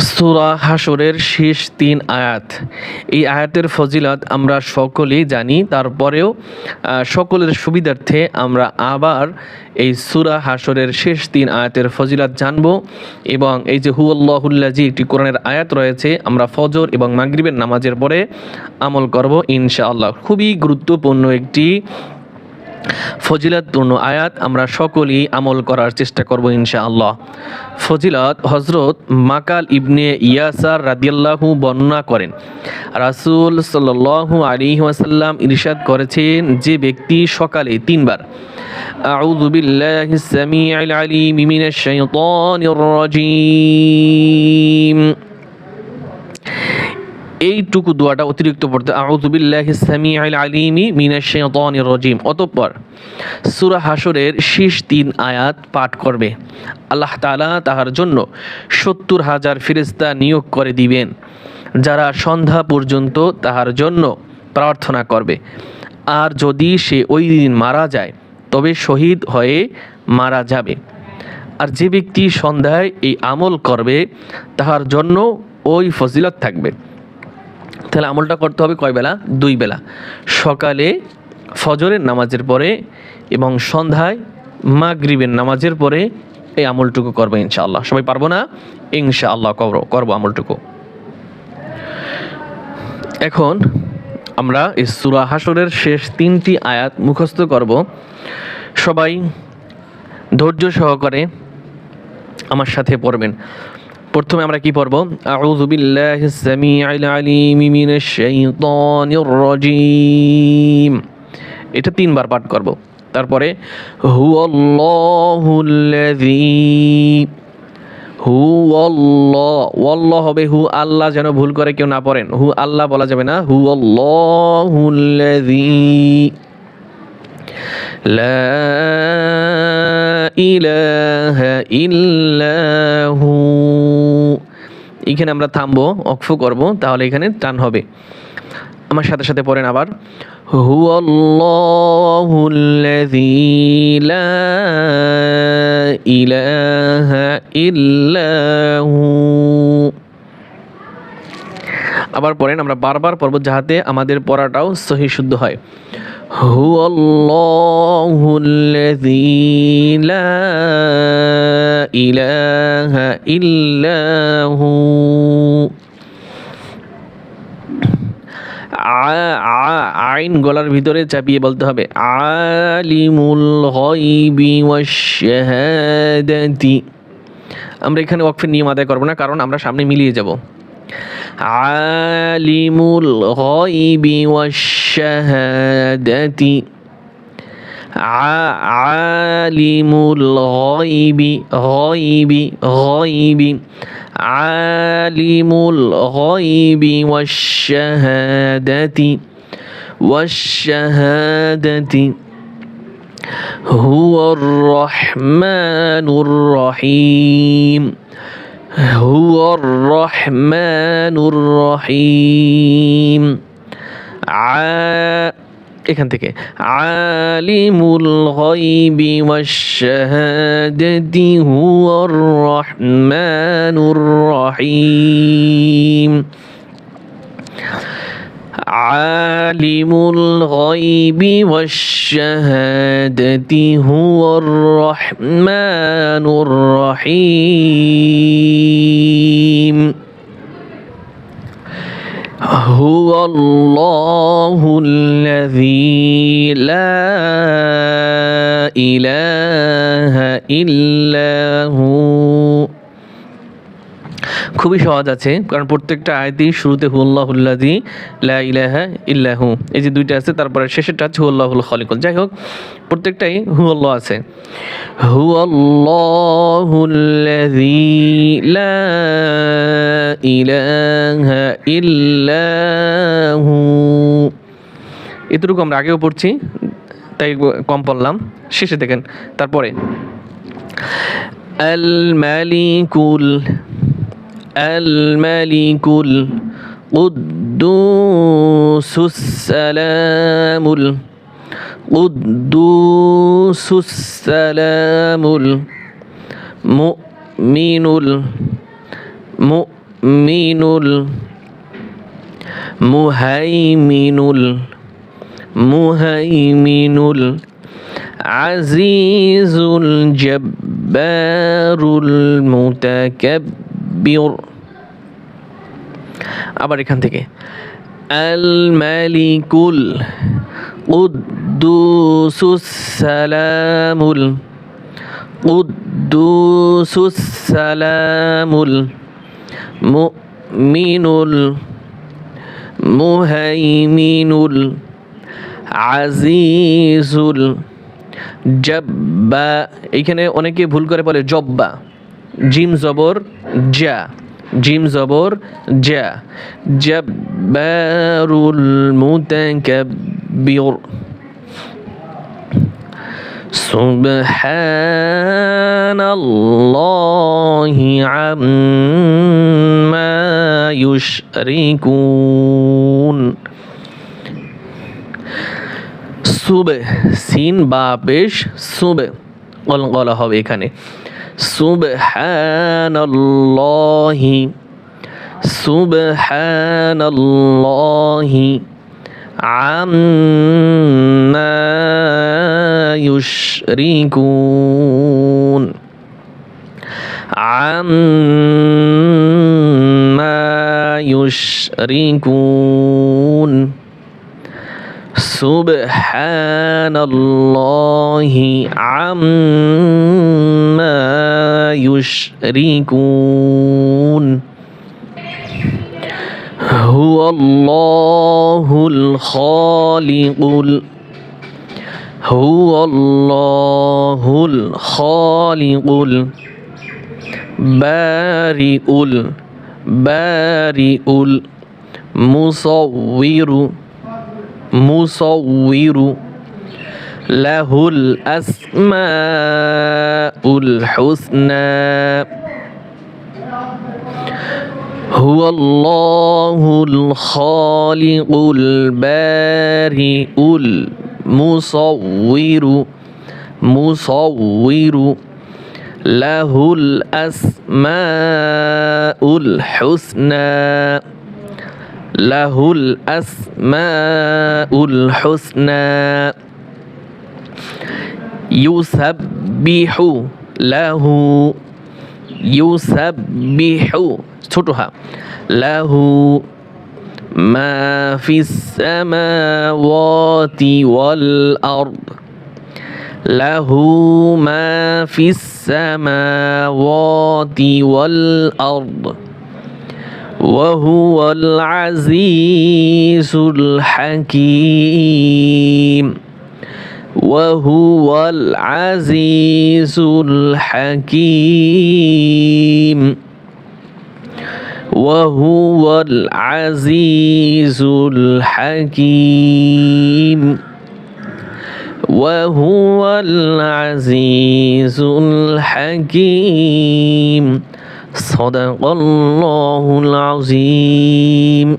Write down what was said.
সুরা হাসরের শেষ তিন আয়াত। এই আয়াতের ফজিলত আমরা সকলেই জানি। তারপরেও সকলের সুবিধার্থে আমরা আবার এই সুরা হাসরের শেষ তিন আয়াতের ফজিলত জানব এবং এই যে হুয়াল্লাহুল্লাজি একটি কোরআনের আয়াত রয়েছে, আমরা ফজর এবং মাগরিবের নামাজের পরে আমল করব ইনশাআল্লাহ। খুবই গুরুত্বপূর্ণ একটি ফজিলাতপূর্ণ আয়াত আমরা সকলেই আমল করার চেষ্টা করব ইনশাআল্লাহ। ফজিলত হজরত মাকাল ইবনে ইয়াসার রাদিয়াল্লাহু বর্ণনা করেন। রাসূল সাল্লাল্লাহু আলাইহি ওয়াসাল্লাম ইরশাদ করেছেন যে ব্যক্তি সকালে তিনবার, আউযু বিল্লাহিস সামিউল আলিম মিনাশ শাইতানির রাজিম। এইটুকু দোয়াটা অতিরিক্ত পড়তে আউযুবিল্লাহি সামিউল আলিমি মিনাশ শাইতানির রাজিম। অতঃপর সূরা হাসরের শেষ তিন আয়াত পাঠ করবে। আল্লাহ তাআলা তাহার জন্য সত্তর হাজার ফেরেশতা নিয়োগ করে দিবেন, যারা সন্ধ্যা পর্যন্ত তাহার জন্য প্রার্থনা করবে। আর যদি সে ওই দিন মারা যায়, তবে শহীদ হয়ে মারা যাবে। আর যে ব্যক্তি সন্ধ্যায় এই আমল করবে, তাহার জন্য ওই ফজিলত থাকবে। তাহলে আমলটা করতে হবে কয় বেলা? দুই বেলা। সকালে ফজরের নামাজের পরে এবং সন্ধ্যায় মাগরিবের নামাজের পরে এই আমলটুকু করব ইনশাআল্লাহ। সবাই পারব না? ইনশাআল্লাহ করব করব আমলটুকু। এখন আমরা এই সুরা হাসরের শেষ তিনটি আয়াত মুখস্থ করব। সবাই ধৈর্য সহকারে আমার সাথে পড়বেন। প্রথমে আমরা কি পড়ব? আউযু বিল্লাহিস সামিউল আলিম মিনাশ শাইতানির রাজিম। এটা তিনবার পাঠ করব। তারপরে হুয়াল্লাহুল্লাযী হু অল্লাহ ওয়াল্লাহ হবে হু আল্লাহ, যেন ভুল করে কেউ না পড়েন। হু আল্লাহ বলা যাবে না। হু অল্লাহুল্লাযী লা ইলাহা ইল্লাহু এখানে আমরা থামবো অক্ফ করব, তাহলে এখানে টান হবে। আমার সাথে সাথে পড়েন আবার। আবার পড়েন, আমরা বারবার পড়ব যাহাতে আমাদের পড়াটাও সহি শুদ্ধ হয়। হু আল্লাহুল্লাযী লা আ- আ- আইন গলার ভিতরে চাপিয়ে বলতে হবে। আলিমুল গয়বি ওয়াশ-শাহাদাতি। আমরা এখানে ওয়াকফের নিয়ম আদায় করব না, কারণ আমরা সামনে মিলিয়ে যাব। আলিমুল ওয়াশ-শাহাদাতি। ع- عالم الغيب غيب غيب. عالم الغيب والشهادة والشهادة. هو الرحمن الرحيم. هو الرحمن الرحيم. ع- এখান থেকে আলিমুল গায়বি ওয়াশ-শাহাদাতি হুয়ার রহমানুর রহিম عالم الغيب والشهادة هو الرحمن الرحيم هو الله الذي لا إله إلا هو. খুবই সহজ আছে, কারণ প্রত্যেকটা আয়াতেই শুরুতে হুল্লাহুল্লাদি লা ইলাহা ইল্লাহু, এই যে দুইটা আছে, তারপরে শেষেরটা আছে হুল্লাহুল খলিকুল। যাই হোক, প্রত্যেকটাই হু আছে। হু আল্লাহুল্লাযী লা ইলাহা ইল্লাহু। এতটুকু আমরা আগেও পড়ছি, তাই কম পড়লাম। শেষে দেখেন, তারপরে, আল মালিকুল الملك القدوس السلام القدوس السلام المؤمن المؤمن المهيمن المهيمن العزيز الجبار المتكبر মুতাকাব্বির আবার এখান থেকে। আল মালিকুল কুদ্দুসুস সালামুল কুদ্দুসুস সালামুল মুমিনুল মুহাইমিনুল আজিজুল জব্বা। এখানে অনেকে ভুল করে বলে জব্বা। জিম জবর যা জিম জবর যা জব্বারুল মুতাকাব্বির سبحان الله عما يشركون সুবে সিন বা পেশ সুবে কলা হবে এখানে سبحان الله سبحان الله عما يشركون. عما يشركون. سبحان الله عما يشركون هو الله الخالق ال- هو الله الخالق البارئ البارئ المصور مصور له الأسماء الحسنى. هو الله الخالق البارئ المصور مصور. له الأسماء الحسنى. له الأسماء الحسنى. يسبح له يسبح ছোটহা له ما في السماوات والأرض له ما في السماوات والأرض وهو العزيز الحكيم وهو العزيز الحكيم. وهو العزيز الحكيم. وهو العزيز الحكيم. صدق الله العظيم.